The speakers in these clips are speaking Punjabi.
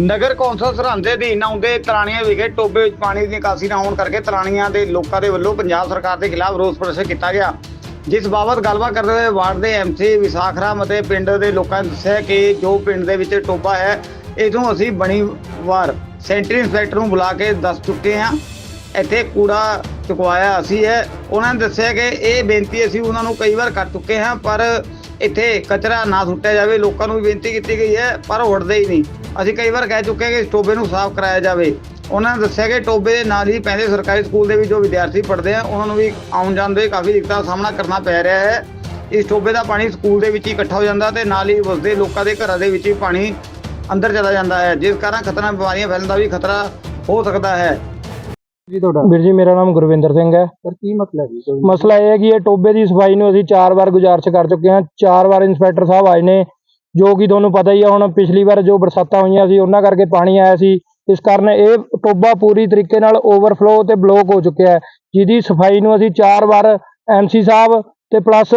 ਨਗਰ ਕੌਂਸਲ ਸਰਹੰਦ ਦੇ ਅਧੀਨ ਆਉਂਦੇ ਤਰਾਣੀਆਂ ਵਿਖੇ ਟੋਬੇ ਵਿੱਚ ਪਾਣੀ ਦੀ ਨਿਕਾਸੀ ਨਾ ਹੋਣ ਕਰਕੇ ਤਰਾਣੀਆਂ ਦੇ ਲੋਕਾਂ ਦੇ ਵੱਲੋਂ ਪੰਜਾਬ ਸਰਕਾਰ ਦੇ ਖਿਲਾਫ ਰੋਸ ਪ੍ਰਦਰਸ਼ਨ ਕੀਤਾ ਗਿਆ। ਜਿਸ ਬਾਬਤ ਗੱਲਬਾਤ ਕਰਦੇ ਹੋਏ ਵਾਰਡ ਦੇ ਐਮਸੀ ਵਿਸਾਖਰਾਮ ਅਤੇ ਪਿੰਡ ਦੇ ਲੋਕਾਂ ਨੇ ਦੱਸਿਆ ਕਿ ਜੋ ਪਿੰਡ ਦੇ ਵਿੱਚ ਟੋਬਾ ਹੈ ਇਥੋਂ ਅਸੀਂ ਬਣੀ ਵਾਰ ਸੈਂਟਰੀ ਇੰਸਪੈਕਟਰ ਨੂੰ ਬੁਲਾ ਕੇ ਦੱਸ ਚੁੱਕੇ ਹਾਂ। ਇੱਥੇ ਕੂੜਾ ਚੁਕਵਾਇਆ ਅਸੀਂ ਹੈ। ਉਹਨਾਂ ਨੇ ਦੱਸਿਆ ਕਿ ਇਹ ਬੇਨਤੀ ਅਸੀਂ ਉਹਨਾਂ ਨੂੰ ਕਈ ਵਾਰ ਕਰ ਚੁੱਕੇ ਹਾਂ, ਪਰ ਇੱਥੇ ਕਚਰਾ ਨਾ ਸੁੱਟਿਆ ਜਾਵੇ, ਲੋਕਾਂ ਨੂੰ ਵੀ ਬੇਨਤੀ ਕੀਤੀ ਗਈ ਹੈ, ਪਰ ਉਹ ਹਟਦੇ ਹੀ ਨਹੀਂ। ਅਸੀਂ ਕਈ ਵਾਰ ਕਹਿ ਚੁੱਕੇ ਕਿ ਇਸ ਟੋਬੇ ਨੂੰ ਸਾਫ਼ ਕਰਾਇਆ ਜਾਵੇ। ਉਹਨਾਂ ਨੇ ਦੱਸਿਆ ਕਿ ਟੋਬੇ ਦੇ ਨਾਲ ਹੀ ਪੈਂਦੇ ਸਰਕਾਰੀ ਸਕੂਲ ਦੇ ਵਿੱਚ ਜੋ ਵਿਦਿਆਰਥੀ ਪੜ੍ਹਦੇ ਆ, ਉਹਨਾਂ ਨੂੰ ਵੀ ਆਉਣ ਜਾਣ ਦੇ ਕਾਫੀ ਦਿੱਕਤਾਂ ਦਾ ਸਾਹਮਣਾ ਕਰਨਾ ਪੈ ਰਿਹਾ ਹੈ। ਇਸ ਟੋਬੇ ਦਾ ਪਾਣੀ ਸਕੂਲ ਦੇ ਵਿੱਚ ਹੀ ਇਕੱਠਾ ਹੋ ਜਾਂਦਾ ਤੇ ਨਾਲ ਹੀ ਵਸਦੇ ਲੋਕਾਂ ਦੇ ਘਰਾਂ ਦੇ ਵਿੱਚ ਹੀ ਪਾਣੀ ਅੰਦਰ ਚਲਾ ਜਾਂਦਾ ਹੈ, ਜਿਸ ਕਾਰਨ ਖਤਰਾ ਬਿਮਾਰੀਆਂ ਫੈਲਣ ਦਾ ਵੀ ਖਤਰਾ ਹੋ ਸਕਦਾ ਹੈ। ਜੀ ਤੁਹਾਡਾ? ਵੀਰ ਜੀ ਮੇਰਾ ਨਾਮ ਗੁਰਵਿੰਦਰ ਸਿੰਘ ਹੈ। ਸਰ ਕੀ ਮਸਲਾ ਜੀ ਕੋਈ ਮਸਲਾ ਇਹ ਹੈ ਕਿ ਇਹ ਟੋਬੇ ਦੀ ਸਫ਼ਾਈ ਨੂੰ ਅਸੀਂ ਚਾਰ ਵਾਰ ਗੁਜ਼ਾਰਿਸ਼ ਕਰ ਚੁੱਕੇ ਹਾਂ। ਚਾਰ ਵਾਰ ਇੰਸਪੈਕਟਰ ਸਾਹਿਬ ਆਏ ਨੇ ਜੋ ਕਿ ਤੁਹਾਨੂੰ ਪਤਾ ਹੀ ਹੈ ਹੁਣ ਪਿਛਲੀ ਵਾਰ ਜੋ ਬਰਸਾਤਾਂ ਹੋਈਆਂ ਸੀ ਉਹਨਾਂ ਕਰਕੇ ਪਾਣੀ ਆਇਆ ਸੀ। ਇਸ ਕਾਰਨ ਇਹ ਟੋਬਾ ਪੂਰੀ ਤਰੀਕੇ ਨਾਲ ਓਵਰਫਲੋ ਤੇ ਬਲੋਕ ਹੋ ਚੁੱਕਿਆ ਹੈ ਜਿਹਦੀ ਸਫ਼ਾਈ ਨੂੰ ਅਸੀਂ ਚਾਰ ਵਾਰ ਐਮਸੀ ਸਾਹਿਬ ਤੇ ਪਲੱਸ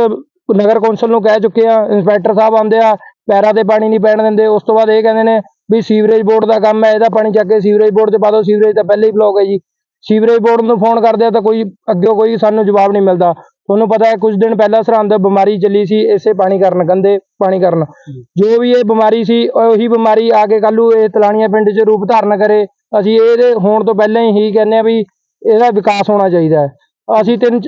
ਨਗਰ ਕੌਂਸਲ ਨੂੰ ਕਹਿ ਚੁੱਕੇ ਹਾਂ। ਇੰਸਪੈਕਟਰ ਸਾਹਿਬ ਆਉਂਦੇ ਆ ਪੈਰਾਂ ਤੇ ਪਾਣੀ ਨਹੀਂ ਪੈਣ ਦਿੰਦੇ। ਉਸ ਤੋਂ ਬਾਅਦ ਇਹ ਕਹਿੰਦੇ ਨੇ ਵੀ ਸੀਵਰੇਜ ਬੋਰਡ ਦਾ ਕੰਮ ਹੈ ਇਹਦਾ ਪਾਣੀ ਚੱਕ ਕੇ ਸੀਵਰੇਜ ਬੋਰਡ 'ਚ ਪਾ ਦਿਓ। ਸੀਵਰੇਜ ਤਾਂ ਪਹਿਲੇ ਹੀ ਬਲੌਕ ਹੈ ਜੀ। ਸੀਵਰੇਜ ਬੋਰਡ ਨੂੰ ਫੋਨ ਕਰਦੇ ਆ ਤਾਂ ਕੋਈ ਅੱਗੇ ਕੋਈ ਸਾਨੂੰ ਜਵਾਬ ਨਹੀਂ ਮਿਲਦਾ। ਤੁਹਾਨੂੰ ਪਤਾ ਹੈ ਕੁਝ ਦਿਨ ਪਹਿਲਾਂ ਸਰਹੰਦ ਬਿਮਾਰੀ ਚੱਲੀ ਸੀ, ਇਸੇ ਪਾਣੀ ਕਾਰਨ, ਗੰਦੇ ਪਾਣੀ ਕਾਰਨ। ਜੋ ਵੀ ਇਹ ਬਿਮਾਰੀ ਸੀ, ਉਹੀ ਬਿਮਾਰੀ ਆ ਕੇ ਕੱਲੂ ਇਹ ਤਲਾਣੀਆਂ ਪਿੰਡ 'ਚ ਰੂਪ ਧਾਰਨ ਕਰੇ। ਅਸੀਂ ਇਹਦੇ ਹੋਣ ਤੋਂ ਪਹਿਲਾਂ ਹੀ ਕਹਿੰਦੇ ਆ ਵੀ ਇਹਦਾ ਵਿਕਾਸ ਹੋਣਾ ਚਾਹੀਦਾ ਹੈ। ਅਸੀਂ ਤਿੰਨ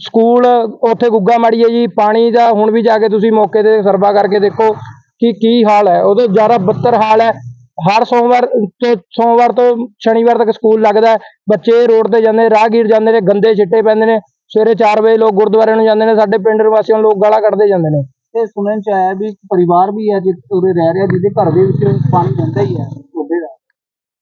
ਸਕੂਲ ਉੱਥੇ ਗੁੱਗਾ ਮਾੜੀ ਹੈ ਜੀ, ਪਾਣੀ ਦਾ ਹੁਣ ਵੀ ਜਾ ਕੇ ਤੁਸੀਂ ਮੌਕੇ ਤੇ ਸਰਵਾ ਕਰਕੇ ਦੇਖੋ ਕਿ ਕੀ ਹਾਲ ਹੈ। ਉਹਦੇ ਜ਼ਿਆਦਾ ਬੱਤਰ ਹਾਲ ਹੈ। ਹਰ ਸੋਮਵਾਰ ਤੋਂ ਸੋਮਵਾਰ ਤੋਂ ਸ਼ਨੀਵਾਰ ਤੱਕ ਸਕੂਲ ਲੱਗਦਾ ਬੱਚੇ ਰੋਡ ਤੇ ਜਾਂਦੇ ਰਾਹਗੀਰ ਜਾਂਦੇ ਨੇ ਗੰਦੇ ਛਿੱਟੇ ਪੈਂਦੇ ਨੇ। ਸਵੇਰੇ 4 ਵਜੇ ਲੋਕ ਗੁਰਦੁਆਰੇ ਨੂੰ ਜਾਂਦੇ ਨੇ ਸਾਡੇ ਪਿੰਡ ਵਾਸੀਆਂ ਨੂੰ ਲੋਕ ਗਾਲਾਂ ਕੱਢਦੇ ਜਾਂਦੇ ਨੇ। ਇਹ ਸੁਣਨ ਚ ਆਇਆ ਵੀ ਪਰਿਵਾਰ ਵੀ ਹੈ ਜਿੱਥੇ ਉਰੇ ਰਹਿ ਰਿਹਾ ਜਿਹਦੇ ਘਰ ਦੇ ਵਿੱਚ ਪਾਣੀ ਜਾਂਦਾ ਹੀ ਹੈ ਟੋਬੇ ਦਾ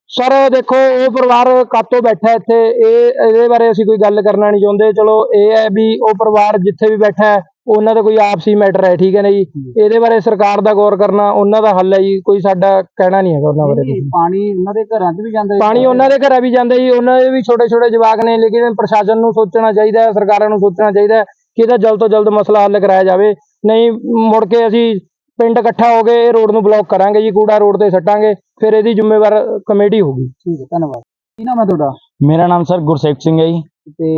ਸਰ ਦੇਖੋ ਉਹ ਪਰਿਵਾਰ ਕਾਤੋਂ ਬੈਠਾ ਇੱਥੇ। ਇਹ ਇਹਦੇ ਬਾਰੇ ਅਸੀਂ ਕੋਈ ਗੱਲ ਕਰਨਾ ਨਹੀਂ ਚਾਹੁੰਦੇ। ਚਲੋ ਇਹ ਹੈ ਵੀ ਉਹ ਪਰਿਵਾਰ ਜਿੱਥੇ ਵੀ ਬੈਠਾ ਹੈ ਉਹਨਾਂ ਦਾ ਕੋਈ ਆਪਸੀ ਮੈਟਰ ਹੈ ਠੀਕ ਹੈ ਨਾ ਜੀ? ਇਹਦੇ ਬਾਰੇ ਸਰਕਾਰ ਦਾ ਗੌਰ ਕਰਨਾ ਉਹਨਾਂ ਦਾ ਹੱਲ ਹੈ ਜੀ ਕੋਈ ਸਾਡਾ ਕਹਿਣਾ ਨਹੀਂ ਹੈਗਾ ਉਹਨਾਂ ਬਾਰੇ ਪਾਣੀ ਉਹਨਾਂ ਦੇ ਘਰਾਂ 'ਚ ਵੀ ਜਾਂਦਾ ਹੈ ਪਾਣੀ ਉਹਨਾਂ ਦੇ ਘਰਾਂ ਵੀ ਜਾਂਦਾ ਜੀ ਉਹਨਾਂ ਦੇ ਵੀ ਛੋਟੇ ਛੋਟੇ ਜਵਾਕ ਨੇ ਲੇਕਿਨ ਪ੍ਰਸ਼ਾਸਨ ਨੂੰ ਸੋਚਣਾ ਚਾਹੀਦਾ ਹੈ ਸਰਕਾਰਾਂ ਨੂੰ ਸੋਚਣਾ ਚਾਹੀਦਾ ਹੈ ਕਿ ਇਹਦਾ ਜਲਦ ਤੋਂ ਜਲਦ ਮਸਲਾ ਹੱਲ ਕਰਾਇਆ ਜਾਵੇ। ਨਹੀਂ ਮੁੜ ਕੇ ਅਸੀਂ ਪਿੰਡ ਇਕੱਠਾ ਹੋ ਕੇ ਇਹ ਰੋਡ ਨੂੰ ਬਲੌਕ ਕਰਾਂਗੇ ਜੀ ਕੂੜਾ ਰੋਡ ਤੇ ਸੱਟਾਂਗੇ ਫਿਰ ਇਹਦੀ ਜ਼ਿੰਮੇਵਾਰ ਕਮੇਟੀ ਹੋਊਗੀ। ਠੀਕ ਹੈ ਧੰਨਵਾਦ। ਕੀ ਨਾਮ ਹੈ ਤੁਹਾਡਾ? ਮੇਰਾ ਨਾਮ ਸਰ ਗੁਰਸੇਵ ਸਿੰਘ ਹੈ ਜੀ। ਤੇ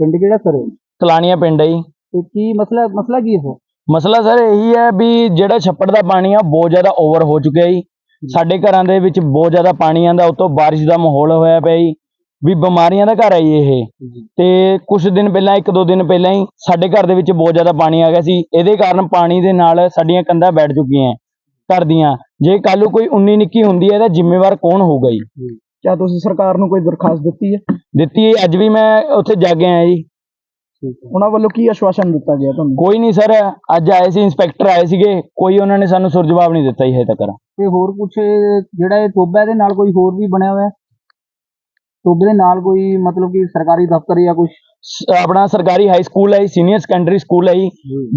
ਪਿੰਡ ਕਿਹੜਾ ਸਰ? ਕਲਾਣੀਆਂ ਪਿੰਡ ਹੈ ਜੀ। ਤੇ ਕੀ ਮਸਲਾ ਮਸਲਾ ਕੀ ਹੈ ਮਸਲਾ ਸਰ ਇਹੀ ਹੈ ਵੀ ਜਿਹੜਾ ਛੱਪੜ ਦਾ ਪਾਣੀ ਆ ਬਹੁਤ ਜ਼ਿਆਦਾ ਓਵਰ ਹੋ ਚੁੱਕਿਆ ਜੀ। ਸਾਡੇ ਘਰਾਂ ਦੇ ਵਿੱਚ ਬਹੁਤ ਜ਼ਿਆਦਾ ਪਾਣੀ ਆਂਦਾ ਉਤੋਂ ਬਾਰਿਸ਼ ਦਾ ਮਾਹੌਲ ਹੋਇਆ ਪਿਆ ਜੀ। ਵੀ ਬਿਮਾਰੀਆਂ ਦਾ ਘਰ ਹੈ ਜੀ ਇਹ। ਤੇ ਕੁਝ ਦਿਨ ਪਹਿਲਾਂ ਇੱਕ ਦੋ ਦਿਨ ਪਹਿਲਾਂ ਹੀ ਸਾਡੇ ਘਰ ਦੇ ਵਿੱਚ ਬਹੁਤ ਜ਼ਿਆਦਾ ਪਾਣੀ ਆ ਗਿਆ ਸੀ। ਇਹਦੇ ਕਾਰਨ ਪਾਣੀ ਦੇ ਨਾਲ ਸਾਡੀਆਂ ਕੰਧਾਂ ਬੈਠ ਚੁੱਕੀਆਂ ਘਰ ਦੀਆਂ। ਜੇ ਕੱਲ ਨੂੰ ਕੋਈ 19 ਨਿੱਕੀ ਹੁੰਦੀ ਹੈ ਇਹਦਾ ਜ਼ਿੰਮੇਵਾਰ ਕੌਣ ਹੋਊਗਾ ਜੀ? ਕਿਆ ਤੁਸੀਂ ਸਰਕਾਰ ਨੂੰ ਕੋਈ ਦਰਖਾਸਤ ਦਿੱਤੀ ਹੈ? ਦਿੱਤੀ ਹੈ, ਅੱਜ ਵੀ ਮੈਂ ਉੱਥੇ ਜਾ ਕੇ ਆਇਆ ਜੀ। ਉਹਨਾਂ ਵੱਲੋਂ ਕੀ ਆਸ਼ਵਾਸਨ ਦਿੱਤਾ ਗਿਆ ਤੁਹਾਨੂੰ? ਕੋਈ ਨਹੀਂ ਸਰ ਅੱਜ ਆਏ ਸੀ ਇੰਸਪੈਕਟਰ ਆਏ ਸੀਗੇ। ਕੋਈ ਉਹਨਾਂ ਨੇ ਸਾਨੂੰ ਸੁਰ ਜਵਾਬ ਨਹੀਂ ਦਿੱਤਾ ਜੀ ਹਜੇ ਤੱਕ। ਤੇ ਹੋਰ ਕੁਝ ਜਿਹੜਾ ਇਹ ਟੋਬਾ ਦੇ ਨਾਲ ਕੋਈ ਹੋਰ ਵੀ ਬਣਿਆ ਹੋਇਆ? ਟੋਬੇ ਦੇ ਨਾਲ ਕੋਈ ਮਤਲਬ ਕਿ ਸਰਕਾਰੀ ਦਫ਼ਤਰ ਜਾਂ ਕੁਝ ਆਪਣਾ ਸਰਕਾਰੀ ਹਾਈ ਸਕੂਲ ਹੈ ਸੀਨੀਅਰ ਸੈਕੰਡਰੀ ਸਕੂਲ ਹੈ ਜੀ।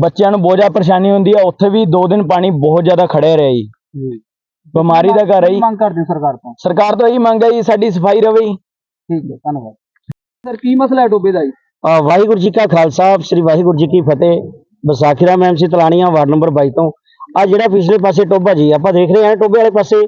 ਬੱਚਿਆਂ ਨੂੰ ਬਹੁਤ ਜ਼ਿਆਦਾ ਪਰੇਸ਼ਾਨੀ ਹੁੰਦੀ ਹੈ। ਉੱਥੇ ਵੀ 2 ਦਿਨ ਪਾਣੀ ਬਹੁਤ ਜ਼ਿਆਦਾ ਖੜਿਆ ਰਿਹਾ ਜੀ। ਬਿਮਾਰੀ ਦਾ ਘਰ ਹੈ ਮੰਗ ਕਰਦੇ ਹੋ ਸਰਕਾਰ ਤੋਂ? ਸਰਕਾਰ ਤੋਂ ਇਹੀ ਮੰਗ ਹੈ ਜੀ ਸਾਡੀ ਸਫ਼ਾਈ ਰਵੇ ਜੀ। ਠੀਕ ਹੈ ਧੰਨਵਾਦ। ਸਰ ਕੀ ਮਸਲਾ ਹੈ ਟੋਬੇ ਦਾ ਜੀ? ਵਾਹਿਗੁਰੂ ਜੀ ਕਾ ਖਾਲਸਾ ਸ੍ਰੀ ਵਾਹਿਗੁਰੂ ਜੀ ਕੀ ਫਤਿਹ। Visakhi Ram MC Talaniyan ward number 22 ਤੋਂ। ਆ ਜਿਹੜਾ ਪਿਛਲੇ ਪਾਸੇ ਟੋਬਾ ਜੀ ਆਪਾਂ ਦੇਖ ਰਹੇ ਹਾਂ ਟੋਬੇ ਵਾਲੇ ਪਾਸੇ।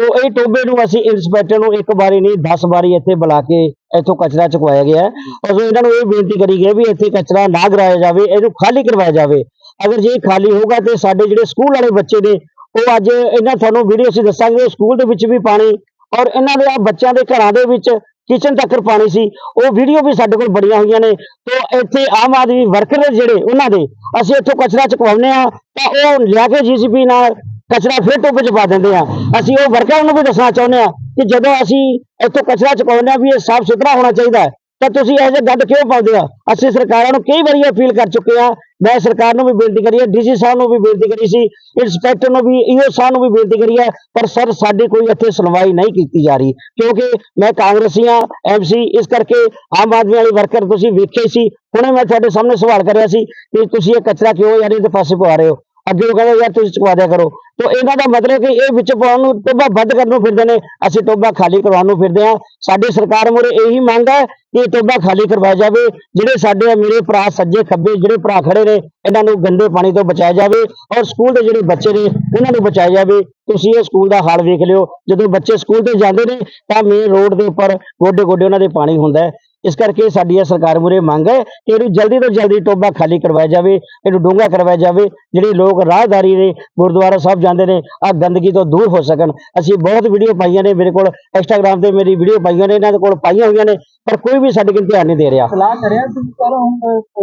ਤੋਂ ਇਹ ਟੋਬੇ ਨੂੰ ਅਸੀਂ ਇੰਸਪੈਕਟਰ ਨੂੰ ਇੱਕ ਵਾਰੀ ਨਹੀਂ 10 ਵਾਰੀ ਇੱਥੇ ਬੁਲਾ ਕੇ ਇੱਥੋਂ ਕਚਰਾ ਚੁਕਵਾਇਆ ਗਿਆ ਔਰ ਇਹਨਾਂ ਨੂੰ ਇਹ ਬੇਨਤੀ ਕਰੀ ਗਈ ਵੀ ਇੱਥੇ ਕਚਰਾ ਨਾ ਕਰਾਇਆ ਜਾਵੇ ਇਹਨੂੰ ਖਾਲੀ ਕਰਵਾਇਆ ਜਾਵੇ। ਅਗਰ ਜੇ ਖਾਲੀ ਹੋਊਗਾ ਤੇ ਸਾਡੇ ਜਿਹੜੇ ਸਕੂਲ ਵਾਲੇ ਬੱਚੇ ਨੇ ਉਹ ਅੱਜ ਇਹਨਾਂ ਤੁਹਾਨੂੰ ਵੀਡੀਓ ਅਸੀਂ ਦੱਸਾਂਗੇ ਸਕੂਲ ਦੇ ਵਿੱਚ ਵੀ ਪਾਣੀ ਔਰ ਇਹਨਾਂ ਦੇ ਆ ਬੱਚਿਆਂ ਦੇ ਘਰਾਂ ਦੇ ਵਿੱਚ ਕਿਚਨ ਤੱਕ ਪਾਣੀ ਸੀ। ਉਹ ਵੀਡੀਓ ਵੀ ਸਾਡੇ ਕੋਲ ਬੜੀਆਂ ਹੋਈਆਂ ਨੇ। ਤੋਂ ਇੱਥੇ ਆਮ ਆਦਮੀ ਵਰਕਰ ਜਿਹੜੇ, ਉਹਨਾਂ ਦੇ, ਅਸੀਂ ਇੱਥੋਂ ਕਚਰਾ ਚੁਕਵਾਉਂਦੇ ਆ ਤਾਂ ਉਹ ਲਿਆ ਕੇ ਜੀਸੀਪੀ ਨਾਲ ਕਚਰਾ ਫਿਰ ਟੋਬੇ 'ਚ ਪਾ ਦਿੰਦੇ ਆ। ਅਸੀਂ ਉਹ ਵਰਕਰਾਂ ਨੂੰ ਵੀ ਦੱਸਣਾ ਚਾਹੁੰਦੇ ਆ ਕਿ ਜਦੋਂ ਅਸੀਂ ਇੱਥੋਂ ਕਚਰਾ ਚੁਕਾਉਂਦੇ ਆ ਵੀ ਇਹ ਸਾਫ਼ ਸੁਥਰਾ ਹੋਣਾ ਚਾਹੀਦਾ ਹੈ ਤਾਂ ਤੁਸੀਂ ਇਹੋ ਜਿਹੇ ਗੱਡ ਕਿਉਂ ਪਾਉਂਦੇ ਆ ਅਸੀਂ ਸਰਕਾਰਾਂ ਨੂੰ ਕਈ ਵਾਰੀ ਅਪੀਲ ਕਰ ਚੁੱਕੇ ਆ ਮੈਂ ਸਰਕਾਰ ਨੂੰ ਵੀ ਬੇਨਤੀ ਕਰੀ ਹੈ ਡੀਸੀ ਸਾਹਿਬ ਨੂੰ ਵੀ ਬੇਨਤੀ ਕਰੀ ਸੀ ਇੰਸਪੈਕਟਰ ਨੂੰ ਵੀ ਈਓ ਸਾਹਿਬ ਨੂੰ ਵੀ ਬੇਨਤੀ ਕਰੀ ਹੈ, ਪਰ ਸਰ ਸਾਡੀ ਕੋਈ ਇੱਥੇ ਸੁਣਵਾਈ ਨਹੀਂ ਕੀਤੀ ਜਾ ਰਹੀ। ਕਿਉਂਕਿ ਮੈਂ ਕਾਂਗਰਸੀ ਹਾਂ ਐਮਸੀ ਇਸ ਕਰਕੇ ਆਮ ਆਦਮੀ ਵਾਲੇ ਵਰਕਰ ਤੁਸੀਂ ਵੇਖੇ ਸੀ। ਹੁਣੇ ਮੈਂ ਤੁਹਾਡੇ ਸਾਹਮਣੇ ਸਵਾਲ ਕਰਿਆ ਸੀ ਕਿ ਤੁਸੀਂ ਇਹ ਕਚਰਾ ਕਿਉਂ ਯਾਰ ਇਹਦੇ ਪਾਸੇ ਪਵਾ ਰਹੇ ਹੋ? ਅੱਗੇ ਉਹ ਕਹਿੰਦੇ, ਯਾਰ ਤੁਸੀਂ ਚੁਕਵਾ ਦਿਆ ਕਰੋ। ਤੋ ਇਹਨਾਂ ਦਾ ਮਤਲਬ ਕਿ ਇਹ ਵਿੱਚ ਪਾਉਣ ਨੂੰ ਟੋਬਾ ਬੰਦ ਕਰਨ ਨੂੰ ਫਿਰਦੇ ਨੇ। ਅਸੀਂ ਟੋਬਾ ਖਾਲੀ ਕਰਵਾਉਣ ਨੂੰ ਫਿਰਦੇ ਹਾਂ। ਸਾਡੀ ਸਰਕਾਰ ਮੁਰੇ ਇਹੀ ਮੰਗ ਹੈ ਕਿ ਇਹ ਟੋਬਾ ਖਾਲੀ ਕਰਵਾਇਆ ਜਾਵੇ। ਜਿਹੜੇ ਸਾਡੇ ਮੇਰੇ ਭਰਾ, ਸੱਜੇ ਖੱਬੇ, ਜਿਹੜੇ ਭਰਾ ਖੜੇ ਨੇ, ਇਹਨਾਂ ਨੂੰ ਗੰਦੇ ਪਾਣੀ ਤੋਂ ਬਚਾਇਆ ਜਾਵੇ ਔਰ ਸਕੂਲ ਦੇ ਜਿਹੜੇ ਬੱਚੇ ਨੇ ਉਹਨਾਂ ਨੂੰ ਬਚਾਇਆ ਜਾਵੇ। ਤੁਸੀਂ ਇਹ ਸਕੂਲ ਦਾ ਹਾਲ ਵੇਖ ਲਿਓ। ਜਦੋਂ ਬੱਚੇ ਸਕੂਲ ਤੇ ਜਾਂਦੇ ਨੇ, ਤਾਂ ਮੇਨ ਰੋਡ ਦੇ ਉੱਪਰ ਗੋਡੇ ਗੋਡੇ ਉਹਨਾਂ ਦੇ ਪਾਣੀ ਹੁੰਦਾ ਹੈ। ਇਸ ਕਰਕੇ ਸਾਡੀ ਇਹ ਸਰਕਾਰ ਮੁਰੇ ਮੰਗ ਹੈ ਕਿ ਇਹਨੂੰ ਜਲਦੀ ਤੋਂ ਜਲਦੀ ਟੋਬਾ ਖਾਲੀ ਕਰਵਾਇਆ ਜਾਵੇ ਇਹਨੂੰ ਡੂੰਘਾ ਕਰਵਾਇਆ ਜਾਵੇ ਜਿਹੜੇ ਲੋਕ ਰਾਹਦਾਰੀ ਨੇ ਗੁਰਦੁਆਰਾ ਸਾਹਿਬ ਜਾਂਦੇ ਨੇ ਆ ਗੰਦਗੀ ਤੋਂ ਦੂਰ ਹੋ ਸਕਣ। ਅਸੀਂ ਬਹੁਤ ਵੀਡੀਓ ਪਾਈਆਂ ਨੇ ਮੇਰੇ ਕੋਲ ਇੰਸਟਾਗ੍ਰam ਤੇ ਮੇਰੀ ਵੀਡੀਓ ਪਾਈਆਂ ਨੇ ਇਹਨਾਂ ਦੇ ਕੋਲ ਪਾਈਆਂ ਹੋਈਆਂ ਨੇ ਪਰ ਕੋਈ ਵੀ ਸਾਡੇ ਕੋਲ ਧਿਆਨ ਨਹੀਂ ਦੇ ਰਿਹਾ। ਸਲਾਹ ਕਰਿਆ ਤੁਸੀਂ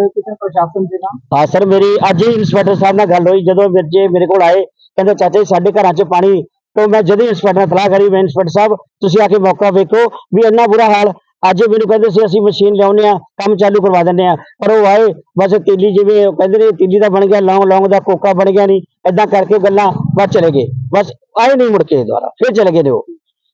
ਕਿਸੇ ਪ੍ਰਸ਼ਾਸਨ ਦੇ ਨਾਲ। ਹਾਂ ਸਰ ਮੇਰੀ ਅੱਜ ਹੀ ਇੰਸਪੈਕਟਰ ਸਾਹਿਬ ਨਾਲ ਗੱਲ ਹੋਈ ਜਦੋਂ ਬੱਚੇ ਮੇਰੇ ਕੋਲ ਆਏ ਕਹਿੰਦੇ ਚਾਚਾ ਸਾਡੇ ਘਰਾਂ 'ਚ ਪਾਣੀ। ਤੋਂ ਮੈਂ ਜਦੋਂ ਹੀ ਇੰਸਪੈਕਟਰ ਨਾਲ ਸਲਾਹ ਕਰੀ ਮੈਂ ਇੰਸਪੈਕਟਰ ਸਾਹਿਬ ਤੁਸੀਂ ਆ ਕੇ ਮੌਕਾ ਵੇਖੋ ਵੀ ਇੰਨਾ ਬੁਰਾ ਹਾਲ ਅੱਜ ਮੈਨੂੰ ਕਹਿੰਦੇ ਸੀ, ਅਸੀਂ ਮਸ਼ੀਨ ਲਿਆਉਂਦੇ ਆ ਕੰਮ ਚਾਲੂ ਕਰਵਾ ਦਿੰਦੇ ਆ ਪਰ ਉਹ ਆਏ, ਬਸ ਤੀਲੀ ਜਿਵੇਂ ਉਹ ਕਹਿੰਦੇ ਨੇ, ਤੀਲੀ ਦਾ ਬਣ ਗਿਆ, ਲੌਂਗ ਲੌਂਗ ਦਾ ਕੋਕਾ ਬਣ ਗਿਆ ਨਹੀਂ ਏਦਾਂ ਕਰਕੇ ਗੱਲਾਂ ਬਸ ਚਲੇ ਗਏ। ਬਸ ਆਏ ਨਹੀਂ ਮੁੜ ਕੇ ਦੁਬਾਰਾ, ਫਿਰ ਚਲੇ ਗਏ ਨੇ ਉਹ।